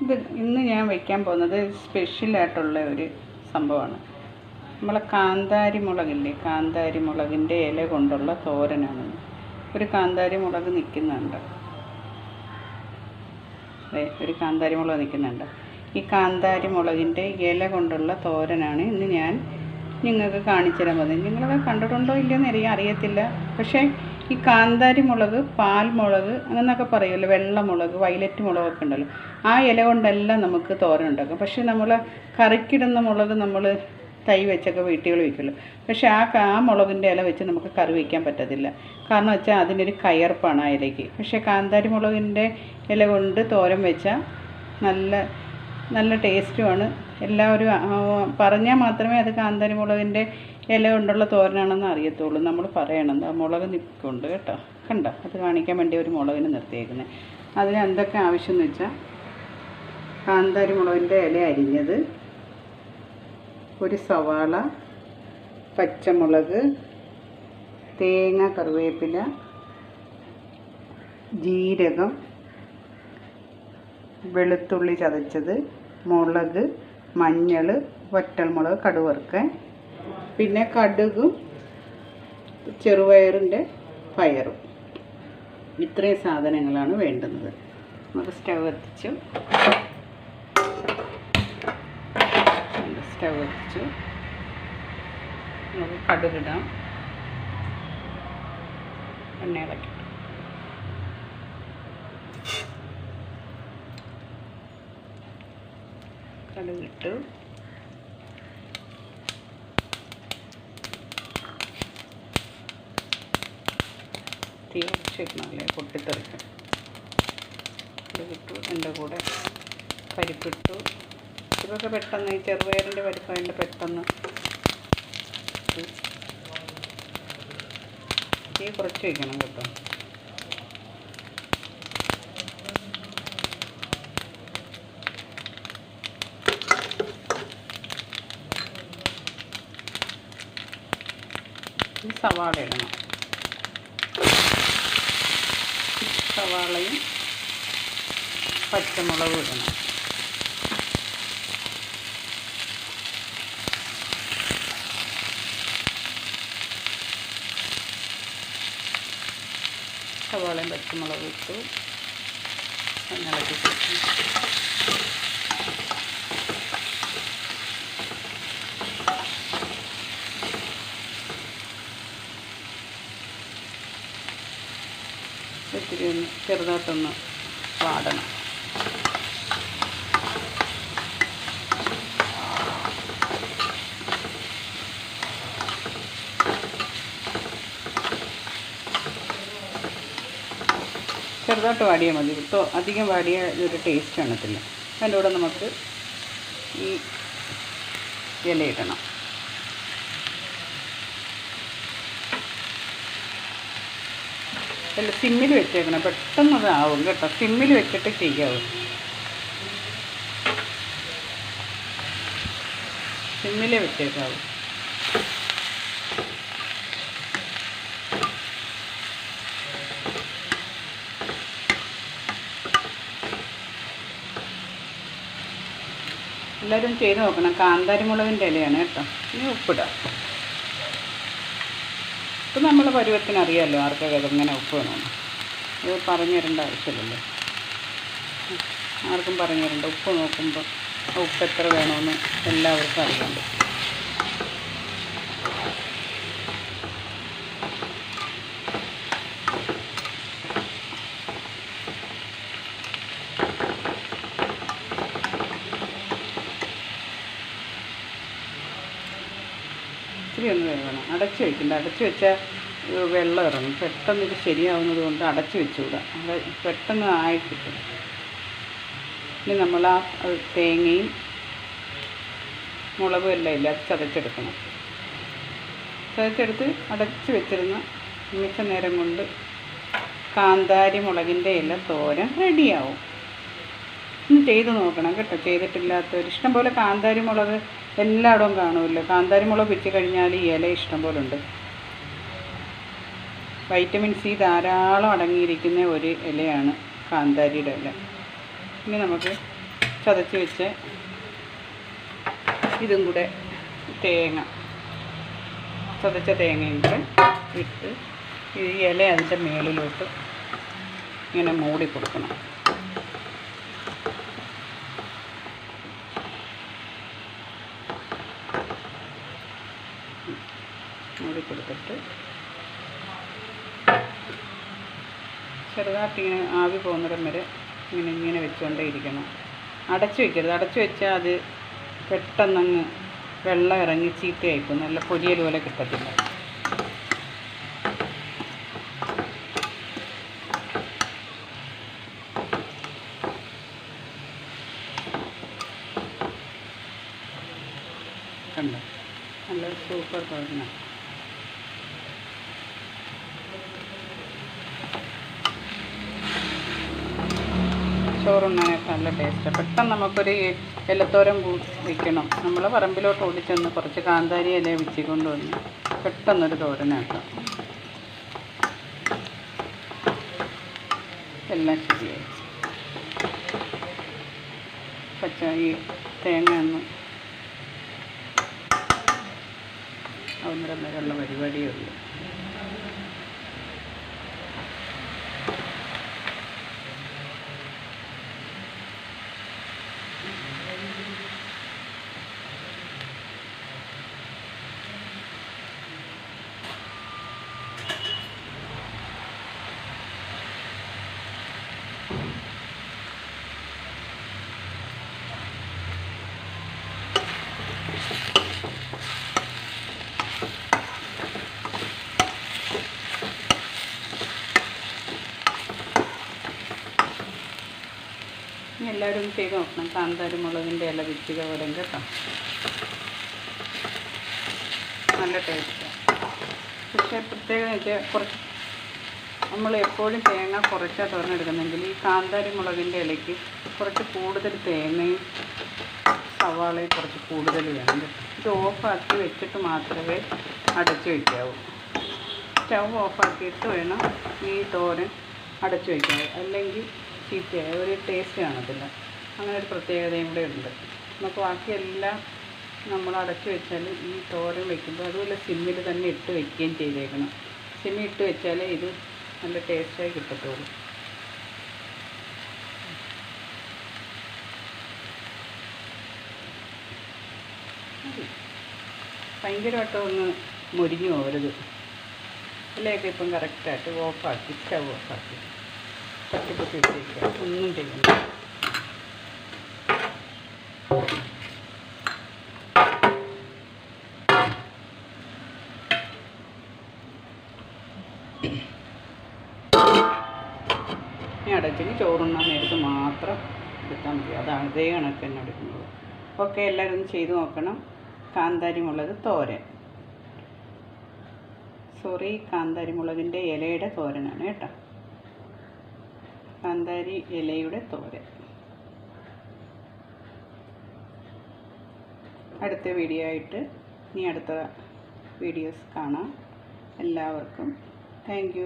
ഇത് ഇന്ന് ഞാൻ വയ്ക്കാൻ പോകുന്നത് സ്പെഷ്യലായിട്ടുള്ള ഒരു സംഭവമാണ്. നമ്മളെ കാന്താരി മുളകില്ലേ കാന്താരി മുളകിന്റെ ഇല കൊണ്ടുള്ള തോരനാണ്. ഒരു കാന്താരി മുളക് നിൽക്കുന്നുണ്ട്. അതെ ഒരു കാന്താരി മുളക് നിൽക്കുന്നുണ്ട്. ഈ കാന്താരി മുളകിന്റെ ഇല കൊണ്ടുള്ള തോരനാണ് ഇന്ന് ഞാൻ നിങ്ങൾക്ക് കാണിച്ചു തരാൻ പോകുന്നത്. നിങ്ങളത് കണ്ടിട്ടുണ്ടോ ഇല്ലയെന്ന് അറിയത്തില്ല. പക്ഷേ ഈ കാന്താരി മുളക് പാൽമുളക് അങ്ങനെയൊക്കെ പറയുമല്ലോ വെള്ളമുളക് വയലറ്റ് മുളകൊക്കെ ഉണ്ടല്ലോ. ആ ഇല കൊണ്ടെല്ലാം നമുക്ക് തോരൻ ഉണ്ടാക്കാം. പക്ഷേ നമ്മൾ കറിക്കിടുന്ന മുളക് നമ്മൾ തൈ വെച്ചൊക്കെ വീട്ടിൽ വയ്ക്കുമല്ലോ പക്ഷേ ആ ആ മുളകിന്റെ ഇല വെച്ച് നമുക്ക് കറി വയ്ക്കാൻ പറ്റത്തില്ല. കാരണം വെച്ചാൽ അതിനൊരു കയർപ്പാണ് ആ ഇലയ്ക്ക്. പക്ഷേ കാന്താരി മുളകിന്റെ ഇല കൊണ്ട് തോരൻ വെച്ചാൽ നല്ല നല്ല ടേസ്റ്റുമാണ് എല്ലാവരും പറഞ്ഞാൽ മാത്രമേ അത് കാന്താരി മുളകിന്റെ ഇല കൊണ്ടുള്ള തോരനാണെന്ന് അറിയത്തുള്ളൂ. നമ്മൾ പറയണം ആ മുളക് നിൽക്കുന്നുണ്ട് കേട്ടോ. കണ്ടോ? അത് കാണിക്കാൻ വേണ്ടി ഒരു മുളകിന് നിർത്തിയേക്കുന്നത് അതിന് എന്തൊക്കെ ആവശ്യം എന്ന് വെച്ചാൽ കാന്താരി മുളകിന്റെ ഇല അരിഞ്ഞത് ഒരു സവാള പച്ചമുളക് തേങ്ങ കറിവേപ്പില ജീരകം വെളുത്തുള്ളി ചതച്ചത് മുളക് മഞ്ഞൾ വറ്റൽമുളക് കടുവറുക്കാൻ പിന്നെ കടുകും ചെറുപയറിന്റെ പയറും. ഇത്രയും സാധനങ്ങളാണ് വേണ്ടുന്നത്. നമുക്ക് സ്റ്റവ് എത്തിച്ചു. സ്റ്റവ് എത്തിച്ചു. നമുക്ക് കടുകിടാം. എണ്ണ ഇളക്കി കടുകിട്ടു തീ കുറച്ചിരുന്നാലേ പൊട്ടിത്തെറിക്കും. കടുകിട്ടു എന്റെ കൂടെ പരിപ്പിട്ടു. ഇതൊക്കെ പെട്ടെന്ന് ഈ ചെറുപയറിന്റെ പരിപ്പായതിന്റെ പെട്ടെന്ന്. തീ കുറച്ച് വയ്ക്കണം കേട്ടോ. സവാള ഇടണം സവാളയും പച്ചമുളകും ഇടണം. സവാളയും പച്ചമുളകും ഇട്ടു. ഇളക്കി ഇത്തിരി ഒന്ന് ചെറുതായിട്ടൊന്ന് വാടണം. ചെറുതായിട്ട് വാടിയാൽ മതി. ഇപ്പോൾ അധികം വാടിയ ഒരു ടേസ്റ്റ് കാണത്തില്ല അതിന്റെ കൂടെ നമുക്ക് ഈ ഇല ഇടണം. അല്ല സിമ്മിൽ വെച്ചേക്കണം. പെട്ടെന്ന് അത് ആവും കേട്ടോ. സിമ്മിൽ വെച്ചിട്ട് ചെയ്യാവും. സിമ്മിൽ വെച്ചേക്കാവും. എല്ലാവരും ചെയ്ത് നോക്കണം. കാന്താരി മുളകിന്റെ ഇലയാണ് കേട്ടോ. ഇനി ഉപ്പിടാം. ഇപ്പം നമ്മൾ പരുവത്തിന് അറിയാമല്ലോ ആർക്കൊക്കെ എങ്ങനെ ഉപ്പ് വേണമെന്ന് ഇത് പറഞ്ഞു തരേണ്ട ആവശ്യമില്ലല്ലോ. ആർക്കും പറഞ്ഞു തരേണ്ട. ഉപ്പ് നോക്കുമ്പോൾ ഉപ്പ് എത്ര വേണമെന്ന് എല്ലാവർക്കും പറ്റും ഒന്ന് വേവണം അടച്ച് വെക്കണ്ട. അടച്ച് വെച്ചാൽ വെള്ളം ഇറങ്ങും. പെട്ടെന്ന് ഇത് ശരിയാവുന്നത് കൊണ്ട് അടച്ച് വെച്ചുകൂടാ. അത് പെട്ടെന്ന് ആയി കിട്ടും ഇനി നമ്മൾ ആ തേങ്ങയും മുളകും എല്ലാം ഇല്ല. ചതച്ചെടുക്കണം. ചതച്ചെടുത്ത് അടച്ച് വെച്ചിരുന്ന നിമിഷ നേരം കൊണ്ട് കാന്താരി മുളകിന്റെ ഇല തോരൻ റെഡിയാവും. ഒന്ന് ചെയ്ത് നോക്കണം കേട്ടോ. ചെയ്തിട്ടില്ലാത്തവർ ഇഷ്ടം പോലെ കാന്താരി മുളക് എല്ലായിടവും കാണുമല്ലോ കാന്താരി മുളക് വെച്ച് കഴിഞ്ഞാൽ ഈ ഇല ഇഷ്ടം പോലെ ഉണ്ട് വൈറ്റമിൻ സി ധാരാളം അടങ്ങിയിരിക്കുന്ന ഒരു ഇലയാണ് കാന്താരിയുടെ ഇല. ഇനി നമുക്ക് ചതച്ച് വെച്ച് ഇതും കൂടെ തേങ്ങ. ചതച്ച തേങ്ങയും കൂടെ ഇട്ട് ഈ ഇല അതിന്റെ മേളിലോട്ട് ഇങ്ങനെ മൂടി കൊടുക്കണം. മൂടി കൊടുത്തിട്ട് ചെറുതായിട്ട് ഇങ്ങനെ ആവി പോകുന്നിടം വരെ ഇങ്ങനെ ഇങ്ങനെ വെച്ചുകൊണ്ടേ ഇരിക്കണം. അടച്ചു വെക്കരുത്. അടച്ചു വെച്ചാൽ അത് പെട്ടെന്നങ്ങ് വെള്ളം ഇറങ്ങി ചീത്തയായിപ്പോൾ നല്ല പൊരിയൽ പോലെ കിട്ടത്തില്ല. കണ്ടോ? നല്ല സൂപ്പർ തോരനാണ് ചോറുണ്ണാനൊക്കെ നല്ല ടേസ്റ്റ് പെട്ടെന്ന് നമുക്കൊരു ഇലത്തോരം വയ്ക്കണം നമ്മൾ പറമ്പിലോട്ട് ഓടിച്ചെന്ന് കുറച്ച് കാന്താരി ഇല വെച്ചിക്കൊണ്ട് വന്ന് പെട്ടെന്നൊരു തോരനാക്കാം എല്ലാം ശരിയായി. പച്ച ഈ തേങ്ങ ഒന്ന് ഒന്നര ഉള്ളൂ. എല്ലാവരും ചെയ്ത് നോക്കണം. കാന്താരി മുളകിന്റെ ഇല വിറ്റുക വരും കേട്ടോ. നല്ല ടേസ്റ്റാണ് പക്ഷേ പ്രത്യേകം കുറച്ച് നമ്മൾ എപ്പോഴും തേങ്ങ കുറച്ചാണ് തുറന്നെടുക്കുന്നെങ്കിൽ ഈ കാന്താരി മുളകിന്റെ ഇലയ്ക്ക് കുറച്ച് കൂടുതൽ തേങ്ങയും സവാളയും കുറച്ച് കൂടുതൽ വേണം. ഇത് ഓഫാക്കി വെച്ചിട്ട് മാത്രമേ അടച്ചു വയ്ക്കാവൂ സ്റ്റവ് ഓഫാക്കിയിട്ട് വേണം ഈ തോരൻ അടച്ചു വയ്ക്കാവൂ അല്ലെങ്കിൽ ചീത്തയായി ഒരു ടേസ്റ്റ് കാണത്തില്ല അങ്ങനെ ഒരു പ്രത്യേകതയും കൂടെ ഉണ്ട്. നമുക്ക് ബാക്കിയെല്ലാം നമ്മൾ അടച്ച് വെച്ചാൽ ഈ തോരൻ വെക്കുമ്പോൾ അതുപോലെ സിമ്മിൽ തന്നെ ഇട്ട് വെക്കുകയും ചെയ്തേക്കണം. സിമ്മിൽ ഇട്ട് വെച്ചാലേ ഇത് നല്ല ടേസ്റ്റായി കിട്ടത്തുള്ളൂ. ഭയങ്കരമായിട്ട് ഒന്ന് മുരിഞ്ഞു പോകരുത്. ഇലയൊക്കെ ഇപ്പം കറക്റ്റായിട്ട് ഓഫാക്കി സ്റ്റവ് ഓഫാക്കി തട്ടിപ്പൊട്ടി ഇട്ടിരിക്കുക ഒന്നും ചെയ്യണ്ട ഇനി അടച്ചിന് ചോറുണ്ണാൻ നേരത്ത് മാത്രം എടുത്താൽ മതി. അതാണ് ഇതേ കണക്ക് തന്നെ എടുക്കുന്നത്. ഓക്കെ എല്ലാവരും ഒന്ന് ചെയ്ത് നോക്കണം. കാന്താരി മുളക് തോരൻ. സോറി കാന്താരി മുളകിന്റെ ഇലയുടെ തോരനാണ് കേട്ടോ. കാന്താരി ഇലയുടെ തോര അടുത്ത വീഡിയോ ആയിട്ട് ഇനി അടുത്ത വീഡിയോസ് കാണാം. എല്ലാവർക്കും താങ്ക്